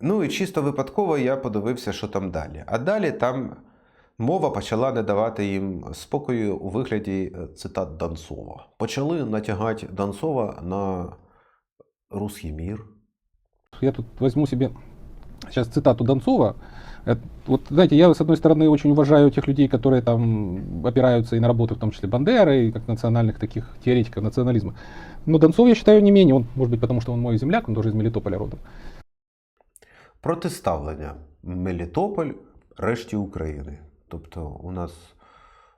Ну і чисто випадково я подивився, що там далі. А далі там мова почала не давати їм спокою у вигляді е, цитат Донцова. Почали натягати Донцова на русский мір. Я тут возьму себе сейчас цитату Донцова. Э, Вот, знаете, я, с одной стороны, очень уважаю тех людей, которые там опираются и на работу, в том числе Бандеры, и как национальных таких теоретиков национализма. Но Донцов, я считаю, не менее. Он, может быть, потому что он мой земляк, он тоже из Мелитополя родом. Протиставлення Мелітополь решті України. Тобто у нас,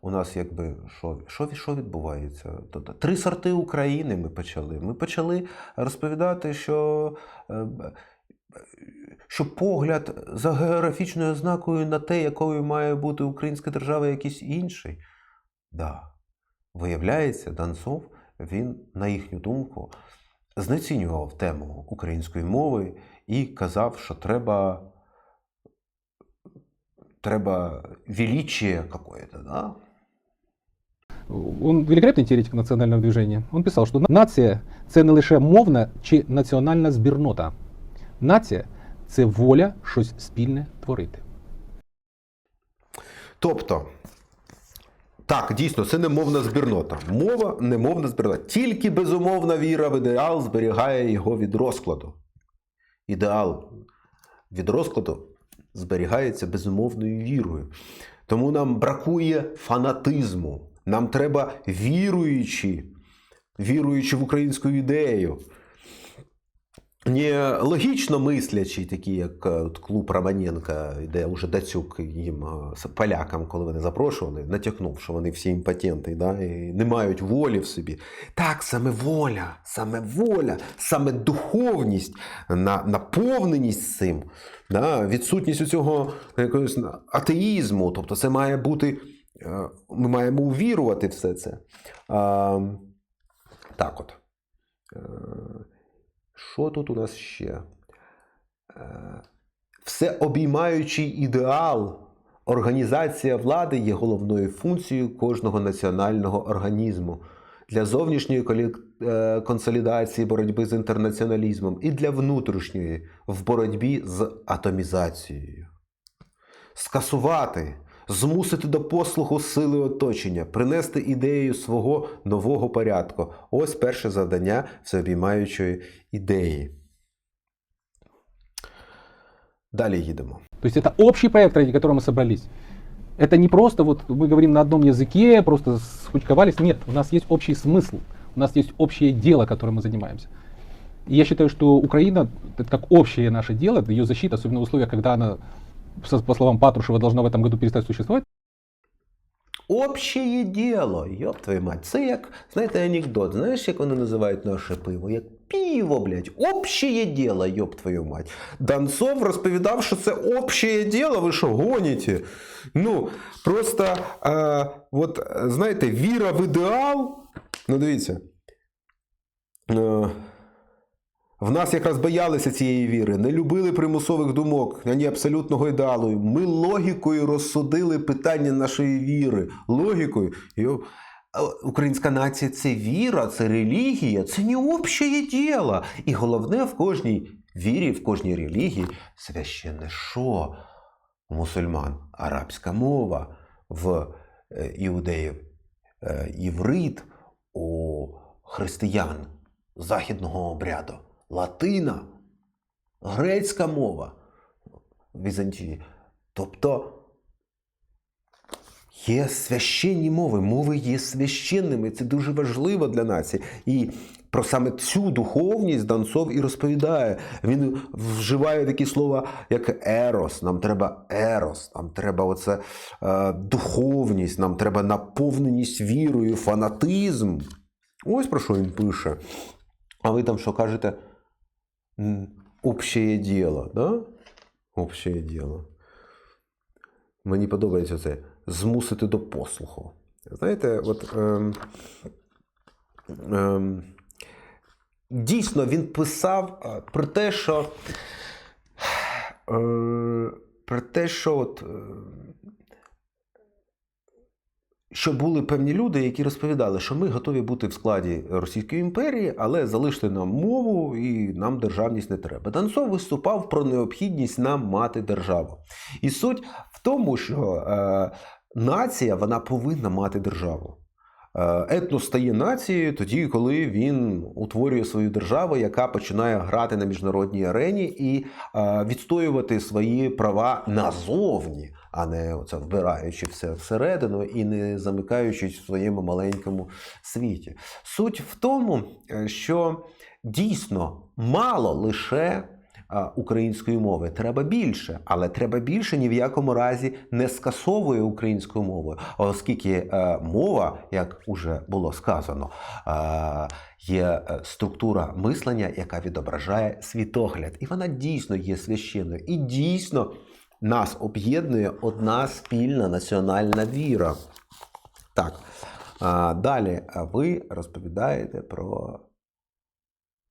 у нас якби що, що, що відбувається? Тобто, три сорти України ми почали. Ми почали розповідати, що, е, що погляд за географічною ознакою на те, якою має бути українська держава, якийсь інший. Да. Виявляється, Донцов, він, на їхню думку, знецінював тему української мови і казав, що треба, треба величие какое-то, да? Он великолепний теоретик національного движення. Он писав, що нація це не лише мовна чи національна збірнота. Нація це воля щось спільне творити. Тобто, так, дійсно, це не мовна збірнота. Мова не мовна збірнота. Тільки безумовна віра в ідеал зберігає його від розкладу. Ідеал від розкладу зберігається безумовною вірою. Тому нам бракує фанатизму. Нам треба віруючи, віруючи в українську ідею. Логічно мислячі, такі як е, от клуб Романенка, де уже Дацюк їм е, полякам, коли вони запрошували, натякнув, що вони всі імпотенти, да, і не мають волі в собі. Так, саме воля, саме воля, саме духовність, на, наповненість цим, да, відсутність цього якогось атеїзму. Тобто, це має бути. е, Ми маємо увірувати все це. А, так от. Що тут у нас ще? Е, Всеобіймаючий ідеал. Організація влади є головною функцією кожного національного організму для зовнішньої е, консолідації боротьби з інтернаціоналізмом і для внутрішньої в боротьбі з атомізацією. Скасувати, змусити до послуху сили оточення, принести ідею свого нового порядку. Ось перше завдання всеобіймаючої ідеї. Далі їдемо. То есть это общий проект, ради которого мы собрались. Это не просто вот мы говорим на одном языке, просто схучковались. Нет, у нас есть общий смысл, у нас есть общее дело, которым мы занимаемся. И я считаю, что Украина, это как общее наше дело, ее защита, особенно в условиях, когда она, со- по словам Патрушева, должна в этом году перестать существовать, Общее діло, йоп твою мать. Це як, знаєте, анекдот. Знаєш, як вони називають наше пиво? Як пиво, блядь. Общее діло, йоп твою мать. Донцов розповідав, що це общее діло, ви що, гоніте? Ну, просто, е, от, знаєте, віра в ідеал. Ну, дивіться. Е, в нас якраз боялися цієї віри, не любили примусових думок, ані абсолютного ідеалу. Ми логікою розсудили питання нашої віри. Логікою. Українська нація це віра, це релігія, це не общее діло. І головне в кожній вірі, в кожній релігії священне що? Мусульман арабська мова, в е, іудеїв е, іврит, у християн західного обряду латина, грецька мова в Візантії. Тобто є священні мови, мови є священними, це дуже важливо для нації. І про саме цю духовність Донцов і розповідає. Він вживає такі слова, як ерос. Нам треба ерос, нам треба оце е, духовність, нам треба наповненість вірою, фанатизм. Ось про що він пише. А ви там що кажете? Общее діло, да? Общее діло. Мені подобається це змусити до послуху. Знаєте, от ем, ем, дійсно він писав е, про те, що е, про те, що от, е, що були певні люди, які розповідали, що ми готові бути в складі Російської імперії, але залиште нам мову і нам державність не треба. Данцов виступав про необхідність нам мати державу. І суть в тому, що е, нація вона повинна мати державу. Е, Етнос стає нацією тоді, коли він утворює свою державу, яка починає грати на міжнародній арені і е, відстоювати свої права назовні, а не оце вбираючи все всередину і не замикаючись в своєму маленькому світі. Суть в тому, е, що дійсно мало лише української мови. Треба більше, але треба більше ні в якому разі не скасовує українську мову, оскільки е, мова, як уже було сказано, е, є е, структура мислення, яка відображає світогляд, і вона дійсно є священною, і дійсно нас об'єднує одна спільна національна віра. Так, далі ви розповідаєте про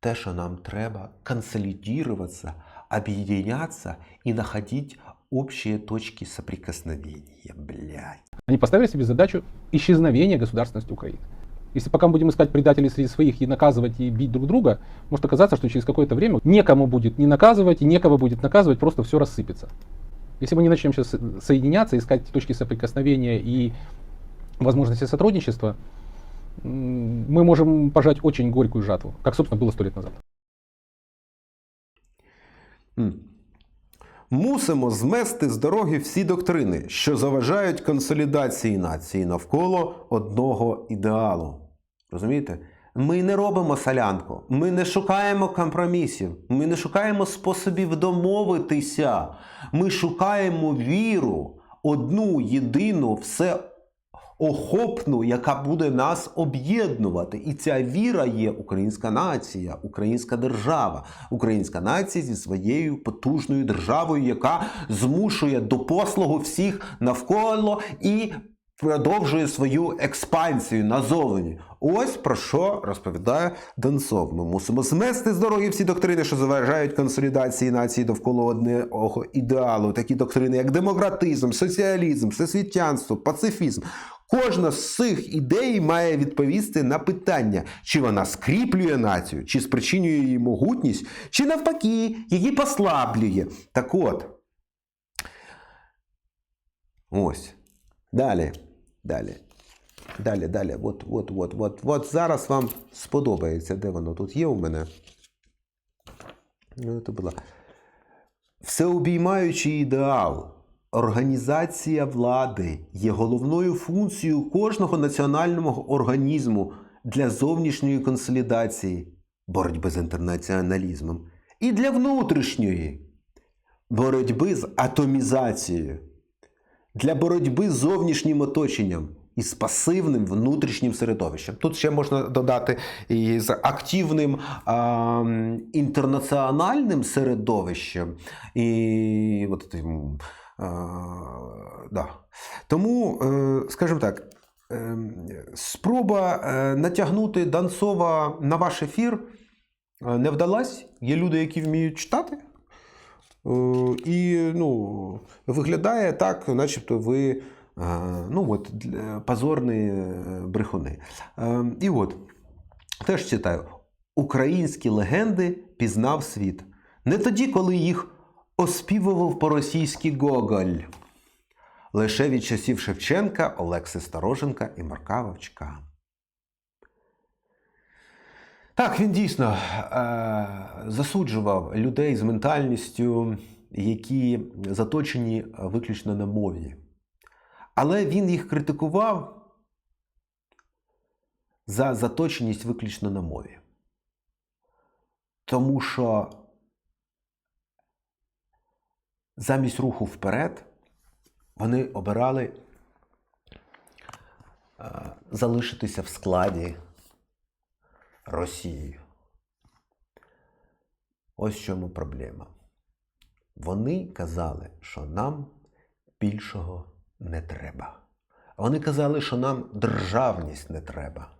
те, что нам треба консолидироваться, объединяться и находить общие точки соприкосновения, блядь. Они поставили себе задачу исчезновения государственности Украины. Если пока мы будем искать предателей среди своих и наказывать и бить друг друга, может оказаться, что через какое-то время некому будет не наказывать и некого будет наказывать, просто все рассыпется. Если мы не начнем сейчас соединяться, искать точки соприкосновения и возможности сотрудничества, мы можем пожать очень горькую жатву, как, собственно, было сто лет назад. Мусимо змести з дороги всі доктрини, що заважають консолідації нації навколо одного ідеалу. Розумієте? Ми не робимо солянку, ми не шукаємо компромісів, ми не шукаємо способів домовитися. Ми шукаємо віру, одну єдину, все охопну, яка буде нас об'єднувати. І ця віра є українська нація, українська держава, українська нація зі своєю потужною державою, яка змушує до послугу всіх навколо і продовжує свою експансію назовні. Ось про що розповідає Донцов. Ми мусимо змести з дороги всі доктрини, що заважають консолідації нації довкола одного ідеалу, такі доктрини, як демократизм, соціалізм, всесвітянство, пацифізм. Кожна з цих ідей має відповісти на питання, чи вона скріплює націю, чи спричинює її могутність, чи навпаки її послаблює. Так от. Ось. Далі. Далі. Далі, далі. От, от, от, от, от зараз вам сподобається, де воно тут є у мене. Ну, це була. Всеобіймаючий ідеал. Організація влади є головною функцією кожного національного організму для зовнішньої консолідації, боротьби з інтернаціоналізмом, і для внутрішньої боротьби з атомізацією, для боротьби з зовнішнім оточенням і з пасивним внутрішнім середовищем. Тут ще можна додати і з активним а, інтернаціональним середовищем. І от да. Тому, е, скажімо так, е, спроба е, натягнути Донцова на ваш ефір не вдалась. Є люди, які вміють читати. І ну, виглядає так, начебто ви ну, от, позорні брехуни. І от, теж читаю: українські легенди пізнав світ. Не тоді, коли їх оспівував по-російськи Гоголь. Лише від часів Шевченка, Олекси Староженка і Марка Вовчка. Так, він дійсно е, засуджував людей з ментальністю, які заточені виключно на мові. Але він їх критикував за заточеність виключно на мові. Тому що замість руху вперед вони обирали е, залишитися в складі Росії. Ось в чому проблема. Вони казали, що нам більшого не треба. Вони казали, що нам державність не треба.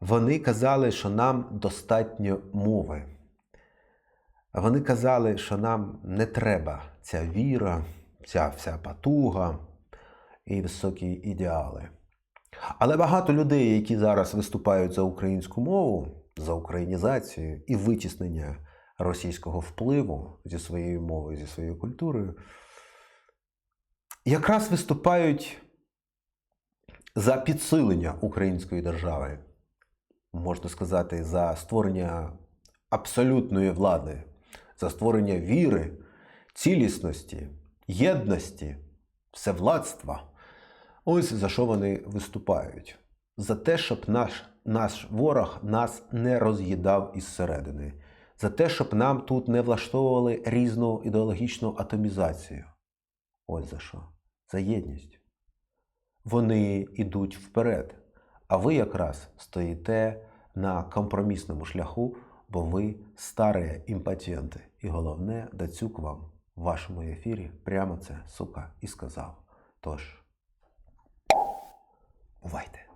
Вони казали, що нам достатньо мови. Вони казали, що нам не треба ця віра, ця вся потуга і високі ідеали. Але багато людей, які зараз виступають за українську мову, за українізацію і витіснення російського впливу зі своєю мовою, зі своєю культурою, якраз виступають за підсилення української держави, можна сказати, за створення абсолютної влади, за створення віри, цілісності, єдності, всевладства. Ось за що вони виступають. За те, щоб наш, наш ворог нас не роз'їдав із середини. За те, щоб нам тут не влаштовували різну ідеологічну атомізацію. Ось за що. За єдність. Вони йдуть вперед. А ви якраз стоїте на компромісному шляху, бо ви старі імпотенти. І головне, Дацюк вам в вашому ефірі прямо це, сука, і сказав. Тож, бувайте.